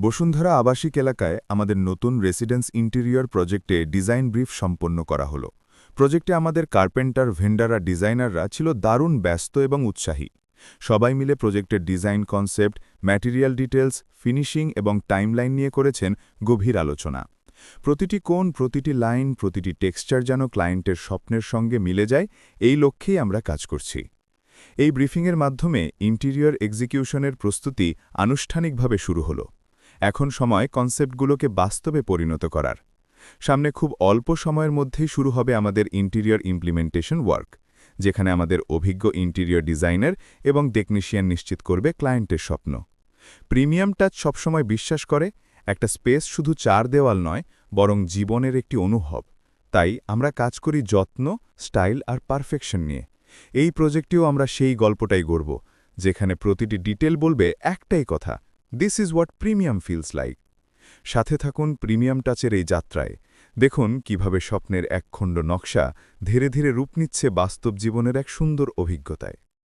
বসুন্ধরা আবাসিক এলাকায় আমাদের নতুন রেসিডেন্স ইন্টেরিয়র প্রজেক্টে ডিজাইন ব্রিফ সম্পন্ন করা হলো। প্রজেক্টে আমাদের কার্পেন্টার ভেন্ডার আর ডিজাইনাররা ছিল দারুণ ব্যস্ত এবং উৎসাহী। সবাই মিলে প্রজেক্টের design concept, material details finishing এবং টাইমলাইন নিয়ে করেছেন গভীর আলোচনা। প্রতিটি কোণ, প্রতিটি লাইন, প্রতিটি টেক্সচার যেন ক্লায়েন্টের স্বপ্নের সঙ্গে মিলে যায়, এই লক্ষ্যেই আমরা কাজ করছি। এই ব্রিফিংয়ের মাধ্যমে ইন্টেরিয়র এক্সিকিউশনের প্রস্তুতি আনুষ্ঠানিকভাবে শুরু হলো। এখন সময় কনসেপ্টগুলোকে বাস্তবে পরিণত করার। সামনে খুব অল্প সময়ের মধ্যেই শুরু হবে আমাদের ইন্টেরিয়র ইমপ্লিমেন্টেশন ওয়ার্ক, যেখানে আমাদের অভিজ্ঞ ইন্টেরিয়র ডিজাইনার এবং টেকনিশিয়ান নিশ্চিত করবে ক্লায়েন্টের স্বপ্ন। প্রিমিয়াম টাচ সবসময় বিশ্বাস করে, একটা স্পেস শুধু চার দেওয়াল নয়, বরং জীবনের একটি অনুভব। তাই আমরা কাজ করি যত্ন, স্টাইল আর পারফেকশন নিয়ে। এই প্রজেক্টেও আমরা সেই গল্পটাই গড়ব, যেখানে প্রতিটি ডিটেল বলবে একটাই কথা this is what premium feels like সাথে থাকুন প্রিমিয়াম টাচের এই যাত্রায়। দেখুন কীভাবে স্বপ্নের একখণ্ড নকশা ধীরে ধীরে রূপ নিচ্ছে বাস্তব জীবনের এক সুন্দর অভিজ্ঞতায়।